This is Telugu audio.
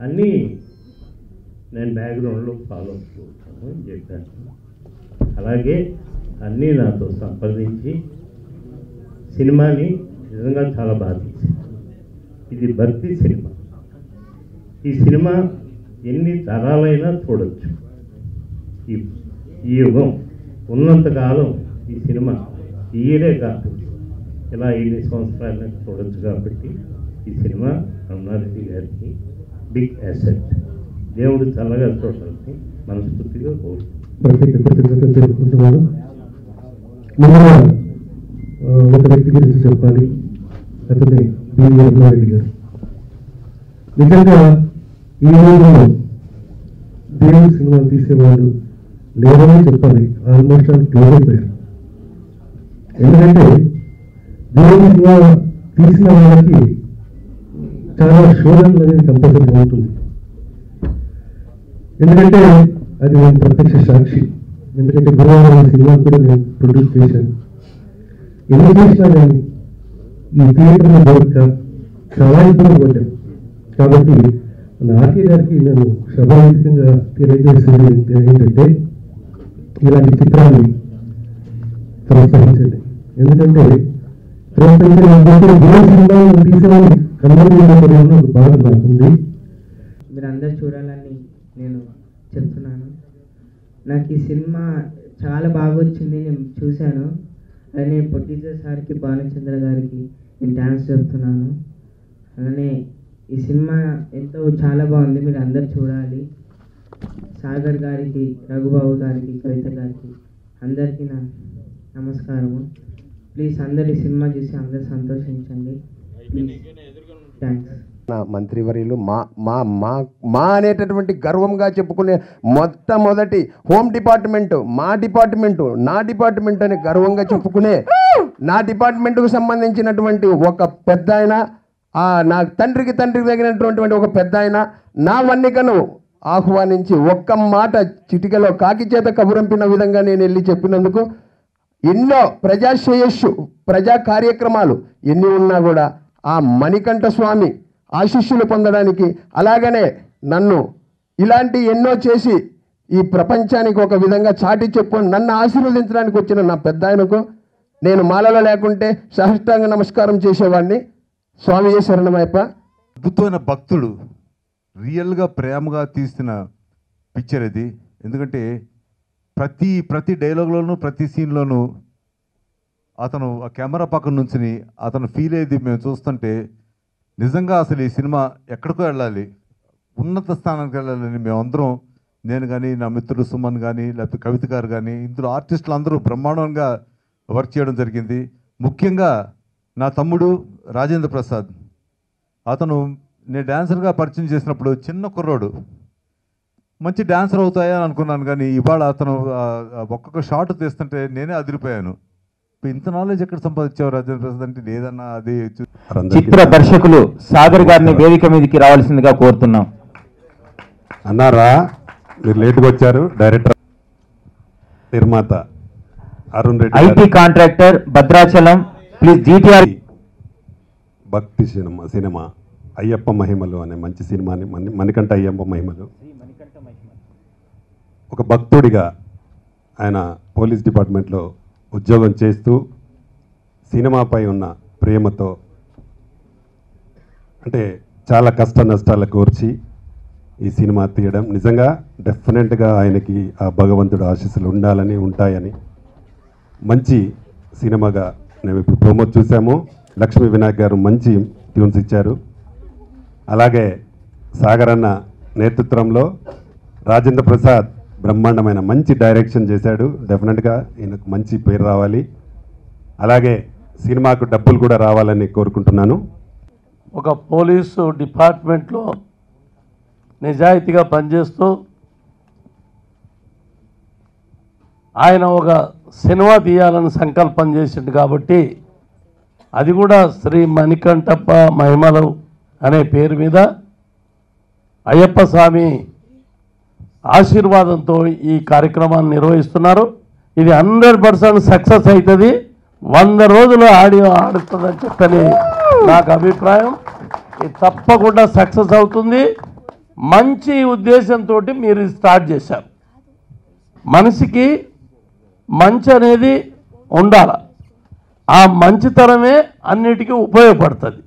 అన్నీ నేను బ్యాక్గ్రౌండ్లో ఫాలో అవుతూ ఉంటాను అని చెప్పాను. అలాగే అన్నీ నాతో సంప్రదించి సినిమాని నిజంగా చాలా బాధించింది. ఇది భక్తి సినిమా. ఈ సినిమా ఎన్ని తరాలైనా చూడొచ్చు. ఈ ఈ యుగం ఉన్నంతకాలం ఈ సినిమా తీయలే కాదు ఇలా ఎన్ని సంవత్సరాలైనా చూడొచ్చు కాబట్టి ఈ సినిమా రమణారెడ్డి గారికి బిగ్ అసెట్ దేవుడు చల్లగా చూడాలని మనస్ఫూర్తిగా కోరుకుంటున్నాను ఒక వ్యక్తి గురించి చెప్పాలి. అతని బివి రమణారెడ్డి గారు. నిజంగా ఈ రోజు దేవుడి సినిమాలు తీసేవాళ్ళు లేరని చెప్పాలి. ఆల్మోస్ట్ ఆల్ క్లోజ్ అయిపోయారు ఎందుకంటే దేవుడి సినిమా తీసిన వాళ్ళకి చాలా శోధనలు అనేది కంపల్సరీగా ఉంటుంది. ఎందుకంటే అది నేను ప్రత్యక్ష సాక్షి. ఎందుకంటే గురువారం సినిమా కూడా నేను ప్రొడ్యూస్ చేశాను. ఎన్ని చేసినా కానీ ఈ థియేటర్లో దొరక చాలా ఇబ్బంది పడ్డాను. కాబట్టి మన ఆర్కే గారికి నేను సభావేదికంగా తెలియజేసేది ఏంటంటే ఇలాంటి చిత్రాన్ని ప్రోత్సహించండి. ఎందుకంటే ప్రోత్సహించిన గురువు తీసేవాళ్ళు ఒక మీరు అందరు చూడాలని నేను చెప్తున్నాను. నాకు ఈ సినిమా చాలా బాగా వచ్చింది నేను చూశాను. అలానే ప్రొడ్యూసర్ సార్కి భానుచంద్ర గారికి నేను థ్యాంక్స్ చెప్తున్నాను. అలానే ఈ సినిమా ఎంతో చాలా బాగుంది మీరు అందరు చూడాలి. సాగర్ గారికి రఘుబాబు గారికి కవిత గారికి అందరికీ నా నమస్కారము. ప్లీజ్ అందరు ఈ సినిమా చూసి అందరు సంతోషించండి. ప్లీజ్ నా మంత్రివర్యులు మా మా మా మా అనేటటువంటి గర్వంగా చెప్పుకునే మొట్టమొదటి హోమ్ డిపార్ట్మెంట్ మా డిపార్ట్మెంట్ నా డిపార్ట్మెంట్ అని గర్వంగా చెప్పుకునే నా డిపార్ట్మెంట్కు సంబంధించినటువంటి ఒక పెద్ద ఆయన నా తండ్రికి తండ్రికి తగినటువంటి ఒక పెద్ద ఆయన నా వన్నికను ఆహ్వానించి ఒక్క మాట చిటికలో కాకి చేత కబురంపిన విధంగా నేను వెళ్ళి చెప్పినందుకు ఎన్నో ప్రజా శ్రేయస్సు ప్రజా కార్యక్రమాలు ఎన్ని ఉన్నా కూడా ఆ మణికంఠ స్వామి ఆశిష్యులు పొందడానికి. అలాగనే నన్ను ఇలాంటి ఎన్నో చేసి ఈ ప్రపంచానికి ఒక విధంగా చాటి చెప్పు నన్ను ఆశీర్వదించడానికి వచ్చిన నా పెద్ద ఆయనకు నేను మాలలో లేకుంటే సహష్టాంగ నమస్కారం చేసేవాడిని. స్వామి శరణమైప అద్భుతమైన భక్తుడు. రియల్గా ప్రేమగా తీసిన పిక్చర్ ఇది. ఎందుకంటే ప్రతి ప్రతి డైలాగ్లోనూ ప్రతి సీన్లోనూ అతను ఆ కెమెరా పక్కన నుంచి అతను ఫీల్ అయ్యేది మేము చూస్తుంటే నిజంగా అసలు ఈ సినిమా ఎక్కడికో వెళ్ళాలి ఉన్నత స్థానానికి వెళ్ళాలని మేమందరం నేను కానీ నా మిత్రుడు సుమన్ కానీ లేకపోతే కవిత గారు కానీ ఇందులో ఆర్టిస్టులు అందరూ బ్రహ్మాండంగా వర్క్ చేయడం జరిగింది. ముఖ్యంగా నా తమ్ముడు రాజేంద్ర ప్రసాద్. అతను నేను డ్యాన్సర్గా పరిచయం చేసినప్పుడు చిన్న కుర్రోడు. మంచి డ్యాన్సర్ అవుతాయని అనుకున్నాను కానీ ఇవాళ అతను ఒక్కొక్క షాట్ తీస్తుంటే నేనే అదిరిపోయాను. ఇంత నాలెడ్జ్ ఎక్కడ సంపాదించావు రాజేంద్ర ప్రసాద్ అంటే లేదన్నా అది చిత్ర దర్శకులు సాగర్ గారిని వేదిక మీదకి రావాల్సిందిగా కోరుతున్నాం. అన్నారా? మీరు లేట్గా వచ్చారు. డైరెక్టర్ నిర్మాత Arun Reddy IT. Contractor Bhadrachalam. Please GTR భక్తి సినిమా సినిమా. అయ్యప్ప మహిమలు అనే మంచి సినిమాని మణి మణికంఠ అయ్యప్ప మహిమలు. ఒక భక్తుడిగా ఆయన పోలీస్ డిపార్ట్మెంట్లో ఉద్యోగం చేస్తూ సినిమాపై ఉన్న ప్రేమతో అంటే చాలా కష్ట నష్టాలు కోర్చి ఈ సినిమా తీయడం. నిజంగా డెఫినెట్గా ఆయనకి ఆ భగవంతుడు ఆశీస్సులు ఉండాలని ఉంటాయని మంచి సినిమాగా మేము ఇప్పుడు ప్రోమో చూసాము లక్ష్మీ వినాయక్ గారు మంచి ట్యూన్స్ ఇచ్చారు. అలాగే సాగర్ అన్న నేతృత్వంలో రాజేంద్ర ప్రసాద్ బ్రహ్మాండమైన మంచి డైరెక్షన్ చేశాడు. డెఫినెట్గా ఈయనకు మంచి పేరు రావాలి. అలాగే సినిమాకు డబ్బులు కూడా రావాలని కోరుకుంటున్నాను. ఒక పోలీసు డిపార్ట్మెంట్లో నిజాయితీగా పనిచేస్తూ ఆయన ఒక సినిమా తీయాలని సంకల్పం చేసిండు కాబట్టి అది కూడా శ్రీ మణికంఠప్ప మహిమలు అనే పేరు మీద అయ్యప్ప స్వామి ఆశీర్వాదంతో ఈ కార్యక్రమాన్ని నిర్వహిస్తున్నారు. ఇది హండ్రెడ్ పర్సెంట్ సక్సెస్ అవుతుంది. వంద రోజులు ఆడియో ఆడుతుందని చెప్పని నాకు అభిప్రాయం. ఇది తప్పకుండా సక్సెస్ అవుతుంది. మంచి ఉద్దేశంతో మీరు స్టార్ట్ చేశారు. మనిషికి మంచి అనేది ఉండాల. ఆ మంచితనమే అన్నిటికీ ఉపయోగపడుతుంది.